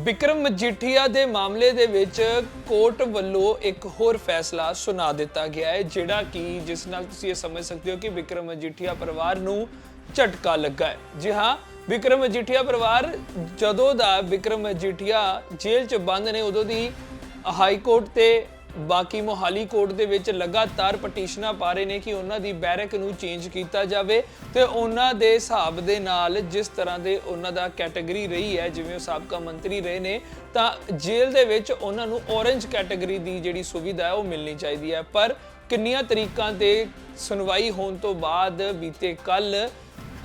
ਵਿਕਰਮ ਮਜੀਠੀਆ ਦੇ ਮਾਮਲੇ ਦੇ ਵਿੱਚ ਕੋਰਟ ਵੱਲੋਂ ਇੱਕ ਹੋਰ ਫੈਸਲਾ ਸੁਣਾ ਦਿੱਤਾ ਗਿਆ ਹੈ, ਜਿਹੜਾ ਕਿ ਜਿਸ ਨਾਲ ਤੁਸੀਂ ਇਹ ਸਮਝ ਸਕਦੇ ਹੋ ਕਿ ਵਿਕਰਮ ਮਜੀਠੀਆ ਪਰਿਵਾਰ ਨੂੰ ਝਟਕਾ ਲੱਗਾ ਹੈ। ਜੀ ਹਾਂ, ਵਿਕਰਮ ਮਜੀਠੀਆ ਪਰਿਵਾਰ ਜਦੋਂ ਦਾ ਵਿਕਰਮ ਮਜੀਠੀਆ ਜੇਲ੍ਹ 'ਚ ਬੰਦ ਨੇ, ਉਦੋਂ ਦੀ ਹਾਈ ਕੋਰਟ ਤੇ ਬਾਕੀ ਮੋਹਾਲੀ ਕੋਰਟ ਦੇ ਵਿੱਚ ਲਗਾਤਾਰ ਪਟੀਸ਼ਨਾਂ ਪਾ ਰਹੇ ਨੇ ਕਿ ਉਹਨਾਂ ਦੀ ਬੈਰਕ ਨੂੰ ਚੇਂਜ ਕੀਤਾ ਜਾਵੇ ਤੇ ਉਹਨਾਂ ਦੇ ਹਿਸਾਬ ਦੇ ਨਾਲ ਜਿਸ ਤਰ੍ਹਾਂ ਦੇ ਉਹਨਾਂ ਦਾ ਕੈਟਾਗਰੀ ਰਹੀ ਹੈ, ਜਿਵੇਂ ਉਹ ਸਾਬਕਾ ਮੰਤਰੀ ਰਹੇ ਨੇ, ਤਾਂ ਜੇਲ੍ਹ ਦੇ ਵਿੱਚ ਉਹਨਾਂ ਨੂੰ ਔਰੇਂਜ ਕੈਟਾਗਰੀ ਦੀ ਜਿਹੜੀ ਸੁਵਿਧਾ ਹੈ, ਉਹ ਮਿਲਣੀ ਚਾਹੀਦੀ ਹੈ। ਪਰ ਕਿੰਨੀਆਂ ਤਰੀਕਾਂ ਤੇ ਸੁਣਵਾਈ ਹੋਣ ਤੋਂ ਬਾਅਦ ਬੀਤੇ ਕੱਲ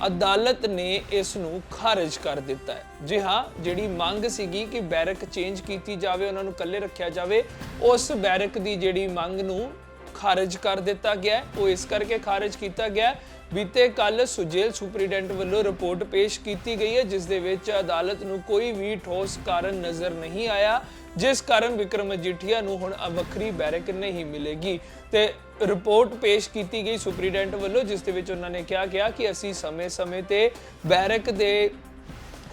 ਅਦਾਲਤ ਨੇ ਇਸ ਨੂੰ ਖਾਰਜ ਕਰ ਦਿੱਤਾ ਹੈ। ਜੀ ਹਾਂ, ਜਿਹੜੀ ਮੰਗ ਸੀਗੀ ਕਿ ਬੈਰਕ ਚੇਂਜ ਕੀਤੀ ਜਾਵੇ, ਉਹਨਾਂ ਨੂੰ ਇਕੱਲੇ ਰੱਖਿਆ ਜਾਵੇ, ਉਸ ਬੈਰਕ ਦੀ ਜਿਹੜੀ ਮੰਗ ਨੂੰ ਖਾਰਜ ਕਰ ਦਿੱਤਾ ਗਿਆ ਉਹ ਇਸ ਕਰਕੇ ਖਾਰਜ ਕੀਤਾ ਗਿਆ ਬੀਤੇ ਕੱਲ ਸੁਜੇਲ ਸੁਪਰੀਡੈਂਟ ਵੱਲੋਂ ਰਿਪੋਰਟ ਪੇਸ਼ ਕੀਤੀ ਗਈ ਹੈ, ਜਿਸ ਦੇ ਵਿੱਚ ਅਦਾਲਤ ਨੂੰ ਕੋਈ ਵੀ ਠੋਸ ਕਾਰਨ ਨਜ਼ਰ ਨਹੀਂ ਆਇਆ, ਜਿਸ ਕਾਰਨ ਵਿਕਰਮ ਮਜੀਠੀਆ ਨੂੰ ਹੁਣ ਅ- ਵੱਖਰੀ ਬੈਰਕ ਨਹੀਂ ਮਿਲੇਗੀ। ਤੇ ਰਿਪੋਰਟ ਪੇਸ਼ ਕੀਤੀ ਗਈ ਸੁਪਰੀਡੈਂਟ ਵੱਲੋਂ, ਜਿਸ ਦੇ ਵਿੱਚ ਉਹਨਾਂ ਨੇ ਕਿਹਾ ਗਿਆ ਕਿ ਅਸੀਂ ਸਮੇਂ-ਸਮੇਂ ਤੇ ਬੈਰਕ ਦੇ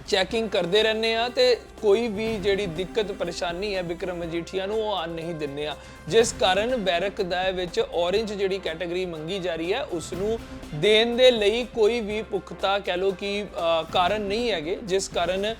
ਚੈਕਿੰਗ ਕਰਦੇ ਰਹਿੰਦੇ ਆ ਤੇ ਕੋਈ ਵੀ ਜਿਹੜੀ ਦਿੱਕਤ ਪਰੇਸ਼ਾਨੀ ਹੈ ਵਿਕਰਮ ਮਜੀਠੀਆ ਨੂੰ ਉਹ ਆਨ ਨਹੀਂ ਦਿੰਦੇ ਆ ਜਿਸ ਕਾਰਨ ਬੈਰਕ ਦਾ ਵਿੱਚ ਔਰੇਂਜ ਜਿਹੜੀ ਕੈਟਾਗਰੀ ਮੰਗੀ ਜਾ ਰਹੀ ਹੈ ਉਸ ਨੂੰ ਦੇਣ ਦੇ ਲਈ ਕੋਈ ਵੀ ਪੁਖਤਾ ਕਹਿ ਲੋ ਕਿ ਕਾਰਨ ਨਹੀਂ ਹੈਗੇ। ਜਿਸ ਕਾਰਨ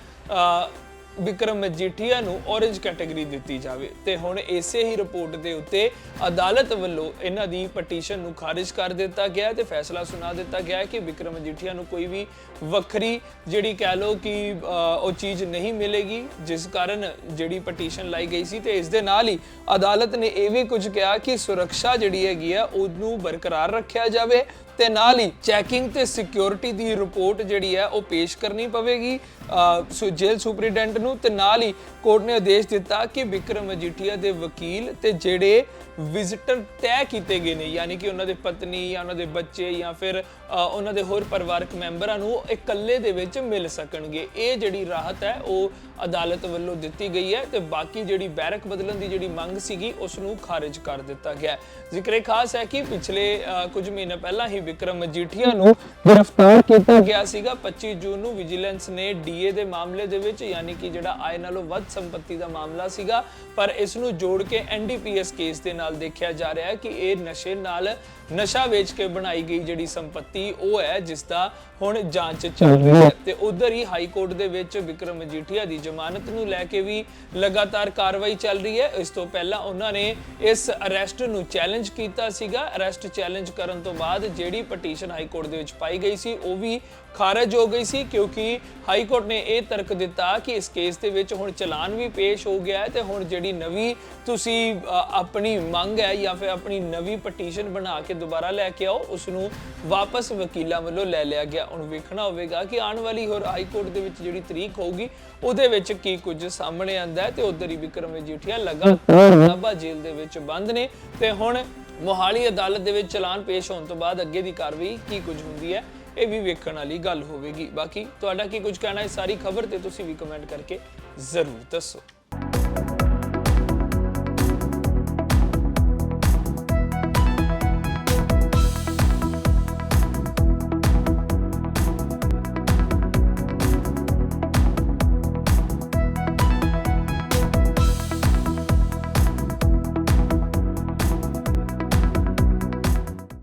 ਵਿਕਰਮ ਮਜੀਠੀਆ ਨੂੰ ਔਰੇਂਜ ਕੈਟਾਗਰੀ ਦਿੱਤੀ ਜਾਵੇ। ਤੇ ਹੁਣ ਇਸੇ ਹੀ ਰਿਪੋਰਟ ਦੇ ਉੱਤੇ ਅਦਾਲਤ ਵੱਲੋਂ ਇਹਨਾਂ ਦੀ ਪਟੀਸ਼ਨ ਨੂੰ ਖਾਰਜ ਕਰ ਦਿੱਤਾ ਗਿਆ ਹੈ ਤੇ ਫੈਸਲਾ ਸੁਣਾ ਦਿੱਤਾ ਗਿਆ ਹੈ ਕਿ ਵਿਕਰਮ ਮਜੀਠੀਆ ਨੂੰ ਕੋਈ ਵੀ ਵੱਖਰੀ ਜਿਹੜੀ ਕਹਿ ਲੋ ਕਿ ਉਹ ਚੀਜ਼ ਨਹੀਂ ਮਿਲੇਗੀ, ਜਿਸ ਕਾਰਨ ਜਿਹੜੀ ਪਟੀਸ਼ਨ ਲਾਈ ਗਈ ਸੀ ਤੇ ਇਸ ਦੇ ਨਾਲ ਹੀ ਅਦਾਲਤ ਨੇ ਇਹ ਵੀ ਕੁਝ ਕਿਹਾ ਕਿ ਸੁਰੱਖਿਆ ਜਿਹੜੀ ਹੈਗੀ ਆ, ਉਹਨੂੰ ਬਰਕਰਾਰ ਰੱਖਿਆ ਜਾਵੇ ਤੇ ਨਾਲ ਹੀ ਚੈਕਿੰਗ ਤੇ ਸਿਕਿਉਰਿਟੀ ਦੀ ਰਿਪੋਰਟ ਜਿਹੜੀ ਹੈ ਉਹ ਪੇਸ਼ ਕਰਨੀ ਪਵੇਗੀ ਜੇਲ੍ਹ ਸੁਪਰੀਡੈਂਟ ਨੂੰ ਤੇ ਨਾਲ ਹੀ ਕੋਰਟ ਨੇ ਆਦੇਸ਼ ਦਿੱਤਾ ਕਿ ਵਿਕਰਮ ਮਜੀਠੀਆ ਦੇ ਵਕੀਲ ਤੇ ਜਿਹੜੇ ਵਿਜ਼ਿਟਰ ਤੈਅ ਕੀਤੇ ਗਏ ਨੇ, ਯਾਨੀ ਕਿ ਉਹਨਾਂ ਦੇ ਪਤਨੀ ਜਾਂ ਉਹਨਾਂ ਦੇ ਬੱਚੇ ਜਾਂ ਫਿਰ ਉਹਨਾਂ ਦੇ ਹੋਰ ਪਰਿਵਾਰਕ ਮੈਂਬਰਾਂ ਨੂੰ ਇਕੱਲੇ ਦੇ ਵਿੱਚ ਮਿਲ ਸਕਣਗੇ ਇਹ ਜਿਹੜੀ ਰਾਹਤ ਹੈ ਉਹ ਅਦਾਲਤ ਵੱਲੋਂ ਦਿੱਤੀ ਗਈ ਹੈ ਤੇ ਬਾਕੀ ਜਿਹੜੀ ਬੈਰਕ ਬਦਲਣ ਦੀ ਜਿਹੜੀ ਮੰਗ ਸੀਗੀ, ਉਸ ਨੂੰ ਖਾਰਜ ਕਰ ਦਿੱਤਾ ਗਿਆ ਹੈ। ਜ਼ਿਕਰੇ ਖਾਸ ਹੈ ਕਿ ਪਿਛਲੇ ਕੁਝ ਮਹੀਨੇ ਪਹਿਲਾਂ ਹੀ ਵਿਕਰਮ ਮਜੀਠੀਆ ਨੂੰ ਗ੍ਰਿਫਤਾਰ ਕੀਤਾ ਗਿਆ ਸੀਗਾ। 25 ਜੂਨ ਨੂੰ ਵਿਜੀਲੈਂਸ ਨੇ ਡੀਏ ਦੇ ਮਾਮਲੇ ਦੇ ਵਿੱਚ ਯਾਨੀ ਕਿ ਜਿਹੜਾ ਆਏ ਨਾਲੋਂ ਵੱਧ ਸੰਪਤੀ ਦਾ ਮਾਮਲਾ ਸੀਗਾ, ਪਰ ਇਸ ਨੂੰ ਜੋੜ ਕੇ ਐਨਡੀਪੀਐਸ ਕੇਸ ਦੇ ਨਾਲ ਦੇਖਿਆ ਜਾ ਰਿਹਾ ਹੈ ਕਿ ਇਹ ਨਸ਼ੇ ਨਾਲ ਨਸ਼ਾ ਵੇਚ ਕੇ ਬਣਾਈ ਗਈ ਜਿਹੜੀ ਸੰਪਤੀ ਉਹ ਹੈ ਜਿਸ ਦਾ ਹੁਣ ਜਾਂਚ ਚੱਲ ਰਹੀ ਹੈ। ਤੇ ਉਧਰ ਹੀ ਹਾਈ ਕੋਰਟ ਦੇ ਵਿੱਚ ਵਿਕਰਮ ਮਜੀਠੀਆ ਦੀ ਜ਼ਮਾਨਤ ਨੂੰ ਲੈ ਕੇ ਵੀ ਲਗਾਤਾਰ ਕਾਰਵਾਈ ਚੱਲ ਰਹੀ ਹੈ। ਇਸ ਤੋਂ ਪਹਿਲਾਂ ਉਹਨਾਂ ਨੇ ਇਸ ਅਰੈਸਟ ਨੂੰ ਚੈਲੰਜ ਕੀਤਾ ਸੀਗਾ। ਅਰੈਸਟ ਚੈਲੰਜ ਕਰਨ ਤੋਂ ਬਾਅਦ ਜਿਹੜੀ ਪਟੀਸ਼ਨ ਹਾਈ ਕੋਰਟ ਦੇ ਵਿੱਚ ਪਾਈ ਗਈ ਸੀ, ਉਹ ਵੀ ਖਾਰਜ ਹੋ ਗਈ ਸੀ, ਕਿਉਂਕਿ ਹਾਈ ਕੋਰਟ ਨੇ ਇਹ ਤਰਕ ਦਿੱਤਾ ਕਿ ਇਸ ਕੇਸ ਦੇ ਵਿੱਚ ਹੁਣ ਚਲਾਨ ਵੀ ਪੇਸ਼ ਹੋ ਗਿਆ ਹੈ ਤੇ ਹੁਣ ਜਿਹੜੀ ਨਵੀਂ ਤੁਸੀਂ ਆਪਣੀ ਮੰਗ ਹੈ ਜਾਂ ਫਿਰ ਆਪਣੀ ਨਵੀਂ ਪਟੀਸ਼ਨ ਬਣਾ ਕੇ ਦੁਬਾਰਾ ਲੈ ਕੇ ਆਓ ਉਸ ਨੂੰ ਵਾਪਸ ਵਕੀਲਾਂ ਵੱਲੋਂ ਲੈ ਲਿਆ ਗਿਆ। ਹੁਣ ਵੇਖਣਾ ਹੋਵੇਗਾ ਕਿ ਆਉਣ ਵਾਲੀ ਹੋਰ ਹਾਈ ਕੋਰਟ ਦੇ ਵਿੱਚ ਜਿਹੜੀ ਤਰੀਕ ਹੋਊਗੀ, ਉਹਦੇ ਵਿੱਚ ਕੀ ਕੁਝ ਸਾਹਮਣੇ ਆਂਦਾ ਤੇ ਉਧਰ ਹੀ ਵਿਕਰਮ ਮਜੀਠੀਆ ਲਗਾਤਾਰ ਨਾਭਾ ਜੇਲ੍ਹ ਦੇ ਵਿੱਚ ਬੰਦ ਨੇ ਤੇ ਹੁਣ ਮੋਹਾਲੀ ਅਦਾਲਤ ਦੇ ਵਿੱਚ ਚਲਾਨ ਪੇਸ਼ ਹੋਣ ਤੋਂ ਬਾਅਦ ਅੱਗੇ ਦੀ ਕਾਰਵਾਈ ਕੀ ਕੁਝ ਹੁੰਦੀ ਹੈ, ਇਹ ਵੀ ਵੇਖਣ ਵਾਲੀ ਗੱਲ ਹੋਵੇਗੀ। ਬਾਕੀ ਤੁਹਾਡਾ ਕੀ ਕੁਝ ਕਹਿਣਾ ਹੈ, ਸਾਰੀ ਖਬਰ ਤੇ ਤੁਸੀਂ ਵੀ ਕਮੈਂਟ ਕਰਕੇ ਜ਼ਰੂਰ ਦੱਸੋ।